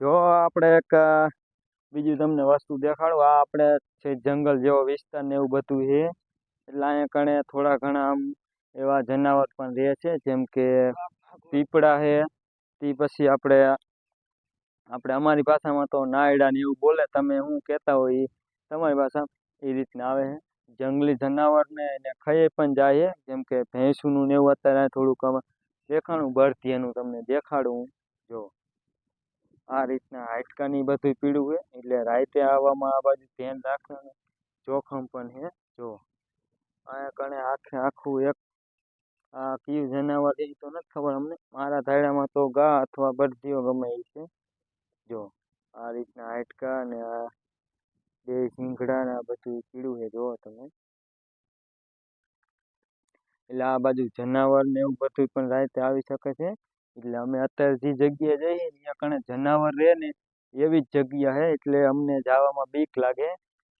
જો આપણે એક બીજું તમને વસ્તુ દેખાડું, આ આપણે છે જંગલ જેવો વિસ્તાર ને એવું બધું છે. એટલે અહીંયા કણે થોડા ઘણા આમ એવા જનાવર પણ રહે છે, જેમ કે પીપળા છે. તે પછી આપણે આપણે અમારી ભાષામાં તો નાયડા ને એવું બોલે, તમે શું કહેતા હોય તમારી ભાષા એ રીતના આવે છે. જંગલી જનાવરને એને ખાઈ પણ જાય જેમ કે ભેંસનું ને એવું અત્યારે થોડુંક દેખાણું બળથી એનું તમને દેખાડું જો. આ રીતના હાડકાની બધું પીળું છે એટલે રાતે આવવામાં આ બાજુ ધ્યાન રાખવાનું જોખમ પણ છે. જો, અહીંયા કણે આખે આખું એક આ કયું જનાવર એ તો નથી ખબર અમને, મારા ધાયડામાં તો ગા અથવા બરજીઓ ગમે એ છે. જો, આ રીતના હાડકા અને આ બે શીંગડા ને આ બધું પીળું છે. જુઓ તમે એટલે આ બાજુ જનાવર ને એવું બધું પણ રાતે આવી શકે છે. એટલે અમે અત્યારે જે જગ્યાએ જઈએ ત્યાં કણે જનાવર રહે ને એવી જ જગ્યા છે એટલે અમને જવામાં બીક લાગે.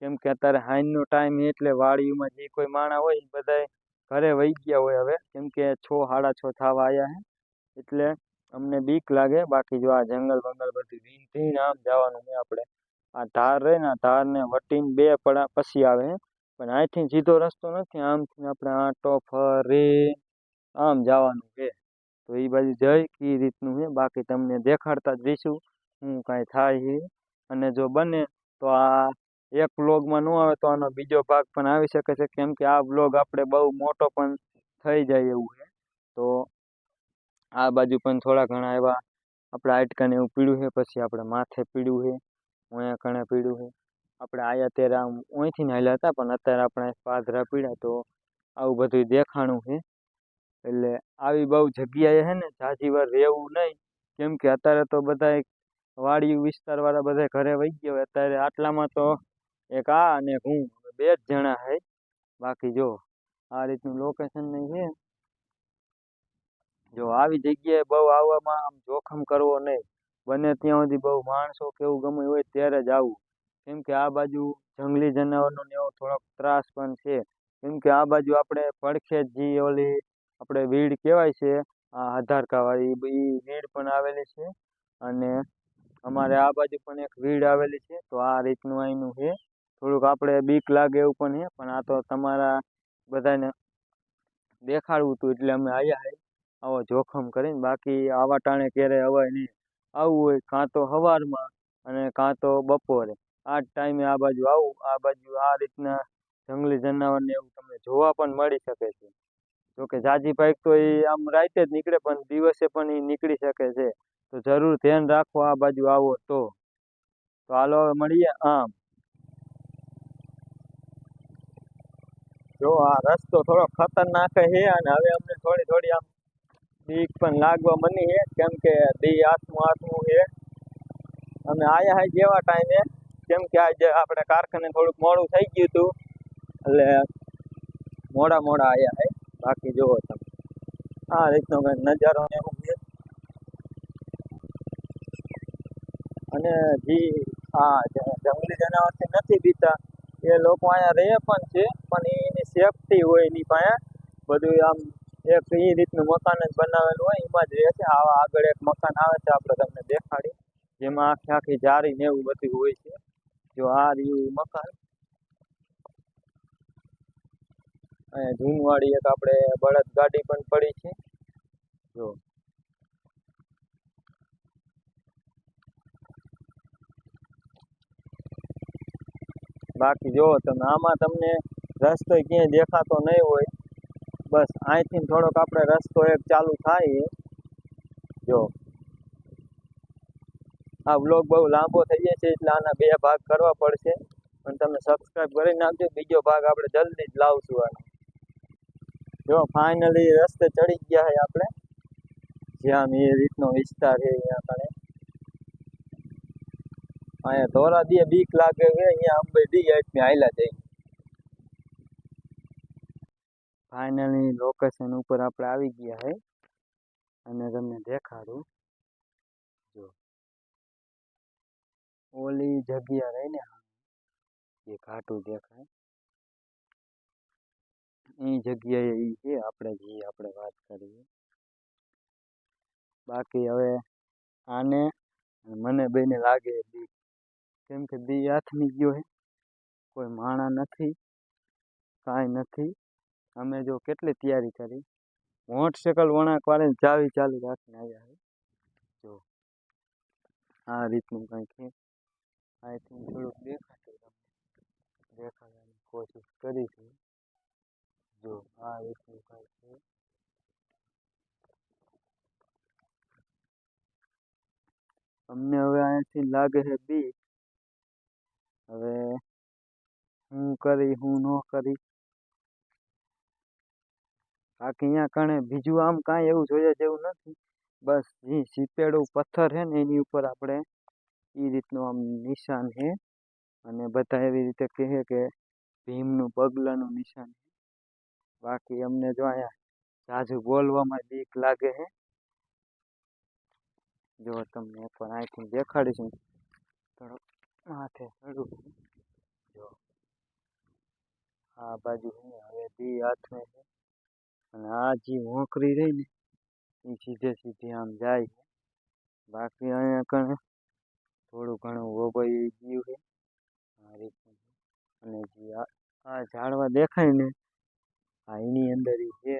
કેમ કે અત્યારે હાઈનનો ટાઈમ એટલે વાડીમાં જે કોઈ માણા હોય એ બધાય ઘરે વહી ગયા હોય હવે. કેમ કે છ, સાડા છ થવા આવ્યા છે એટલે અમને બીક લાગે. બાકી જો આ જંગલ બંગલ બધું વીણ આમ જવાનું છે આપણે. આ ધાર રહે ને આ ધારને વટીને બે પડા પછી આવે પણ અહીંથી સીધો રસ્તો નથી. આમથી આપણે આંટો ફરી આમ જવાનું છે. તો એ બાજુ જઈ કઈ રીતનું છે. બાકી તમને દેખાડતા જ રહીશું શું કાંઈ થાય છે. અને જો બને તો આ એક વ્લોગમાં ન આવે તો આનો બીજો ભાગ પણ આવી શકે છે. કેમ કે આ વ્લોગ આપણે બહુ મોટો પણ થઈ જાય એવું છે. તો આ બાજુ પણ થોડા ઘણા એવા આપણે હાડકાને એવું પીળું છે. પછી આપણે માથે પીડ્યું છે. અહીંયા કણે પીળું છે. આપણે આયા ત્યારે આમ અહીંથી હાલ્યા હતા, પણ અત્યારે આપણે પાદરા પીળા તો આવું બધું દેખાણું છે. એટલે આવી બહુ જગ્યાએ છે ને વાર રહેવું નહીં કેમ કે અત્યારે તો બધાય વાડી વિસ્તારવાળા બધા ઘરે વહી ગયા હોય, અત્યારે આટલામાં તો એક આ અને હું બે જ જણા છે બાકી જો આ રીતનું લોકેશન નહીં છે જો આવી જગ્યાએ બહુ આવવામાં આમ જોખમ કરવો નહીં બને ત્યાં સુધી બહુ માણસો કેવું ગમે હોય ત્યારે જ આવવું કેમ કે આ બાજુ જંગલી જનાવરનો ને એવો થોડોક ત્રાસ પણ છે. કેમ કે આ બાજુ આપણે પડખે જ ઓલી આપણે વીડ કહેવાય છે, આ હધારકાવાળી એ વીડ પણ આવેલી છે. અને અમારે આ બાજુ પણ એક વીડ આવેલી છે, તો આ રીતનું અહીંનું છે. થોડુંક આપણે બીક લાગે એવું પણ છે, પણ આ તો તમારા બધાને દેખાડવું હતું એટલે અમે આવ્યા છે આવો જોખમ કરીને, બાકી આવા ટાણે ક્યારેય અવાય નહીં. આવવું હોય કાં તો સવારમાં અને કાં તો બપોરે. આ ટાઈમે આ બાજુ આવું, આ બાજુ આ રીતના જંગલી જનાવરને એવું તમને જોવા પણ મળી શકે છે. જોકે જાજી તો એ આમ રાતે જ નીકળે પણ દિવસે પણ એ નીકળી શકે છે. તો જરૂર ધ્યાન રાખો આ બાજુ આવો તો. તો હાલો હવે મળીએ, આમ. જો આ રસ્તો થોડો ખતરનાક છે અને હવે અમને થોડી થોડી આમ બીક પણ લાગવા મની છે. કેમ કે દી આઠમું આઠમું છે. અમે આયા હાય જેવા ટાઈમે કેમ કે આજે આપણે કારખાને થોડુંક મોડું થઈ ગયું હતું, એટલે મોડા મોડા આવ્યા હે. બાકી જુઓ તમે. આ રીતનો કંઈક નજારો ને એવું છે. અને જે જ- જંગલી જનાવરથી નથી પીતા એ લોકો અહીંયા રહે પણ છે, પણ એની સેફટી હોય એની પાસે. બધું આમ એક એ રીતનું મકાન જ બનાવેલું હોય, એમાં જ રહે છે. આવા આગળ એક મકાન આવે છે, આપણે તમને દેખાડી જેમાં આખી આખી જારી ને એવું બધું હોય છે. જો આ રહ્યું મકાન. અહીંયા જૂનવાડી એક આપણે બળદ ગાડી પણ પડી છે. જો. બાકી જો તમે આમાં તમને રસ્તો ક્યાંય દેખાતો નહીં હોય, બસ અહીંથી થોડોક આપણે રસ્તો એક ચાલુ થાય જો આ વ્લોગ બહુ લાંબો થઈ જાય છે, એટલે આના બે ભાગ કરવા પડશે. પણ તમે સબસ્ક્રાઈબ કરી નાખજો, બીજો ભાગ આપણે જલ્દી જ લાવશું આનો. જો ફાઇનલી રસ્તે ચડી ગયા છે આપણે. જ્યાં એ રીતનો વિસ્તાર છે અહીંયા કણે. અહીંયા ધોરા દે બીક લાગે છે, અહીંયા અંબે દી એટલે હાલ્યા જઈ ફાઇનલી લોકેશન ઉપર આપણે આવી ગયા છે. અને તમને દેખાડું. ઓલી જગ્યા રહી ને એ ઘાટું દેખાય. એ જગ્યાએ એ છે, આપણે જે આપણે વાત કરીએ. બાકી હવે આને અને મને બેને લાગે છે બીક કેમ કે દી હાથમી ગયો છે કોઈ માણા નથી, કાંઈ નથી. અમે જો કેટલી તૈયારી કરી મોટરસાઇકલ વળાંક વાળીને ચાવી ચાલુ રાખીને આવ્યા છે જો, આ રીતનું કંઈક છે. અહીંથી થોડુંક દેખાતું તમને. દેખાડવાની કોશિશ કરીશું જો આ એક કંઈક છે. અમને હવે અહીંયાથી લાગે છે બી હવે હું કરી, હું ન કરી. બાકી અહીંયા કણે બીજું આમ કાંઈ એવું જોઈએ જેવું નથી. બસ જે સીપેડું પથ્થર છે ને એની ઉપર આપણે એ રીતનું આમ નિશાન છે. અને બધા એવી રીતે કહે કે ભીમનું પગલાંનું નિશાન બાકી અમને જો અહીંયા ઝાઝું બોલવામાં બીક લાગે છે. જો તમને એકવાર અહીંથી દેખાડીશું થોડોક માથે ચડું જો આ બાજુ હવે બી હાથમાં છે. અને આ જે મોકરી રહી ને એ સીધે સીધી આમ જાય બાકી અહીંયા કણે થોડું ઘણું વોગોઈ ગયું છે. અને જે આ ઝાડવા દેખાય ને, આ એની અંદર એ છે.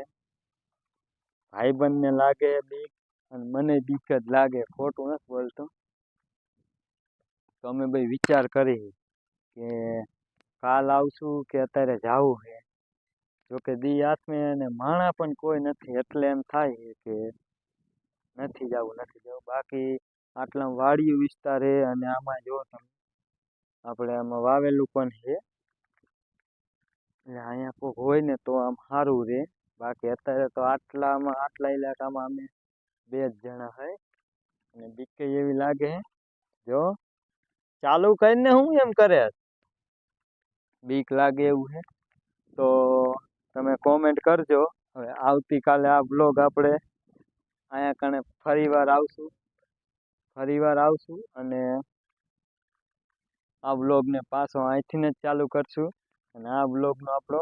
ભાઈબંધને લાગે બીક અને મને બીક જ લાગે. ખોટું નથી બોલતો. તો અમે ભાઈ વિચાર કરી કે કાલ આવશું કે અત્યારે જાવું છે. જોકે દી આત્મે અને માણા પણ કોઈ નથી. એટલે એમ થાય કે નથી જવું નથી જવું. બાકી આટલા વાડિયું વિસ્તાર છે અને આમાં જો તમે આપણે આમાં વાવેલું પણ છે એટલે અહીંયા કોઈક હોય ને તો આમ સારું રહે બાકી અત્યારે તો આટલામાં, આટલા ઇલાકામાં અમે બે જ જણા છે અને બીકે એવી લાગે છે જો, ચાલુ કરીને હું એમ કરે? બીક લાગે એવું છે તો તમે કોમેન્ટ કરજો. હવે આવતીકાલે આ બ્લોગ આપણે અહીંયા કણે ફરીવાર આવશું. ફરીવાર આવશું અને આ બ્લોગને પાછો અહીંથી જ ચાલુ કરશું. અને આ બ્લોગનો આપણો